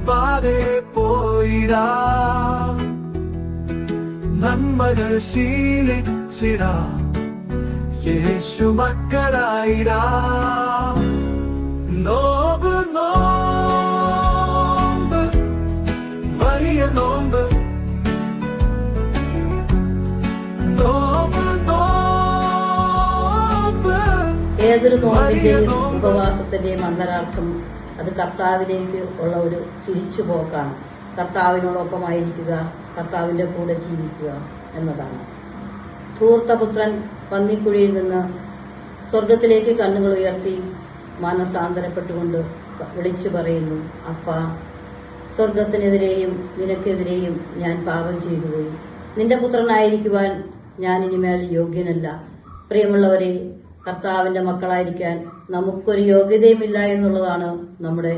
പുണ്യപാതെ പോയിടാ നന്മകൾ ശീലിച്ചിടാ യേശു മക്കളായിടാ നോമ്പ് നോമ്പ് വലിയ നോമ്പ് നോമ്പ് നോമ്പ് ഏതൊരു നോമ്പിന്റെയും നോമ്പ്. ഉപവാസത്തിന്റെയും അന്തരാർത്ഥം അത് കർത്താവിലേക്ക് ഉള്ള ഒരു തിരിച്ചു പോക്കാണ്. കർത്താവിനോടൊപ്പമായിരിക്കുക കർത്താവിന്റെ കൂടെ ജീവിക്കുക എന്നതാണ്. ധൂർത്തപുത്രൻ പന്നിക്കുഴിയിൽ നിന്ന് സ്വർഗത്തിലേക്ക് കണ്ണുകൾ ഉയർത്തി മാനസാന്തരപ്പെട്ടുകൊണ്ട് വിളിച്ചു പറയുന്നു അപ്പ സ്വർഗത്തിനെതിരെയും നിനക്കെതിരെയും ഞാൻ പാപം ചെയ്തുപോയി. നിന്റെ പുത്രനായിരിക്കുവാൻ ഞാൻ ഇനിമേൽ യോഗ്യനല്ല. പ്രിയമുള്ളവരെ കർത്താവിന്റെ മക്കളായിരിക്കാൻ നമുക്കൊരു യോഗ്യതയുമില്ല എന്നുള്ളതാണ് നമ്മുടെ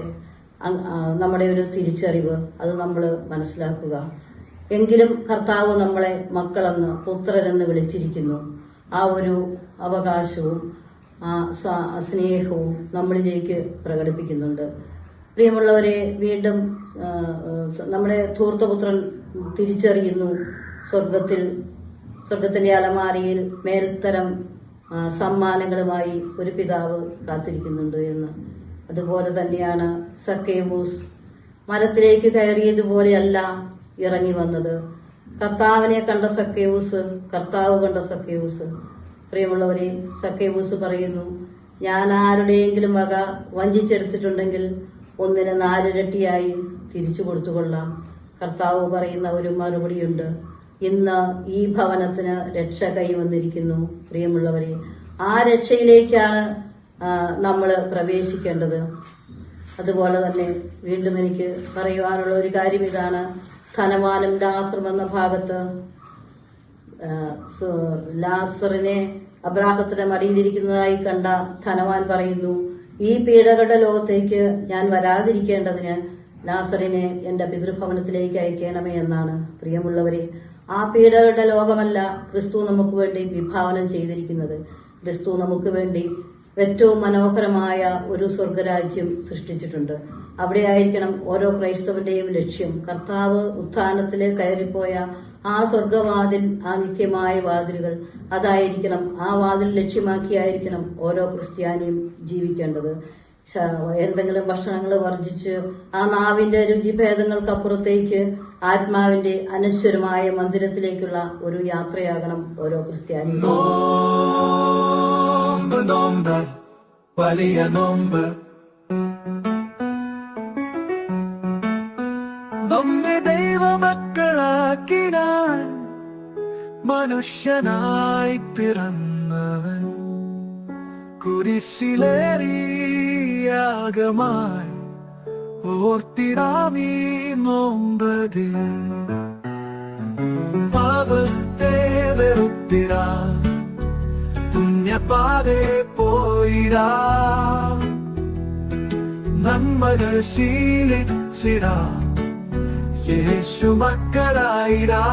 നമ്മുടെ ഒരു തിരിച്ചറിവ്. അത് നമ്മൾ മനസ്സിലാക്കുക. എങ്കിലും കർത്താവ് നമ്മളെ മക്കളെന്ന് പുത്രരെന്ന് വിളിച്ചിരിക്കുന്നു. ആ ഒരു അവകാശവും ആ സ്നേഹവും നമ്മളിലേക്ക് പ്രകടിപ്പിക്കുന്നുണ്ട്. പ്രിയമുള്ളവരെ വീണ്ടും നമ്മുടെ ധൂർത്തപുത്രൻ തിരിച്ചറിയുന്നു. സ്വർഗത്തിൽ സ്വർഗത്തിന്റെ അലമാരിയിൽ മേൽത്തരം സമ്മാനങ്ങളുമായി ഒരു പിതാവ് കാത്തിരിക്കുന്നുണ്ട് എന്ന്. അതുപോലെ തന്നെയാണ് സക്കേബൂസ് മരത്തിലേക്ക് കയറിയതുപോലെയല്ല ഇറങ്ങി വന്നത്. കർത്താവിനെ കണ്ട സക്കേവൂസ് കർത്താവ് കണ്ട സക്കേവൂസ് പ്രിയമുള്ളവരെ സക്കേവൂസ് പറയുന്നു ഞാൻ ആരുടെയെങ്കിലും വക വഞ്ചിച്ചെടുത്തിട്ടുണ്ടെങ്കിൽ ഒന്നിന് നാലിരട്ടിയായി തിരിച്ചു കൊടുത്തുകൊള്ളാം. കർത്താവ് പറയുന്ന ഒരു മറുപടിയുണ്ട്. ഇന്ന് ഈ ഭവനത്തിന് രക്ഷ കൈവന്നിരിക്കുന്നു. പ്രിയമുള്ളവരെ ആ രക്ഷയിലേക്കാണ് നമ്മൾ പ്രവേശിക്കേണ്ടത്. അതുപോലെ തന്നെ വീണ്ടും എനിക്ക് പറയുവാനുള്ള ഒരു കാര്യം ഇതാണ്. ധനവാനും ലാസറും എന്ന ഭാഗത്ത് ലാസറിനെ അബ്രാഹത്തിന്റെ മടിയിലിരിക്കുന്നതായി കണ്ട ധനവാൻ പറയുന്നു ഈ പീഡകളുടെ ലോകത്തേക്ക് ഞാൻ വരാതിരിക്കേണ്ടതിന് ലാസറിനെ എന്റെ പിതൃഭവനത്തിലേക്ക് അയക്കണമേ എന്നാണ്. പ്രിയമുള്ളവരെ ആ പീഡകളുടെ ലോകമല്ല ക്രിസ്തു നമുക്ക് വേണ്ടി വിഭാവനം ചെയ്തിരിക്കുന്നത്. ക്രിസ്തു നമുക്ക് വേണ്ടി ഏറ്റവും മനോഹരമായ ഒരു സ്വർഗരാജ്യം സൃഷ്ടിച്ചിട്ടുണ്ട്. അവിടെ ആയിരിക്കണം ഓരോ ക്രൈസ്തവന്റെയും ലക്ഷ്യം. കർത്താവ് ഉത്ഥാനത്തിൽ കയറിപ്പോയ ആ സ്വർഗവാതിൽ ആ നിത്യമായ വാതിലുകൾ അതായിരിക്കണം ആ വാതിൽ ലക്ഷ്യമാക്കിയായിരിക്കണം ഓരോ ക്രിസ്ത്യാനിയും ജീവിക്കേണ്ടത്. എന്തെങ്കിലും ഭക്ഷണങ്ങൾ വർജിച്ച് ആ നാവിന്റെ രുചിഭേദങ്ങൾക്കപ്പുറത്തേക്ക് ആത്മാവിന്റെ അനശ്വരമായ മന്ദിരത്തിലേക്കുള്ള ഒരു യാത്രയാകണം ഓരോ ക്രിസ്ത്യാനി വലിയ നോമ്പ്. നമ്മെ ദൈവമക്കളാക്കിനാൻ മനുഷ്യനായി പിറന്നവൻ. കുരിശിലേറിയാകമായി ഓർത്തിടാമീ നോമ്പതിൽ. പാപത്തെ വെറുത്തിടാ പുണ്യപാതെ പോയിടാ. നന്മകൾ ശീലിച്ചിടാ യേശു മക്കളായിടാ.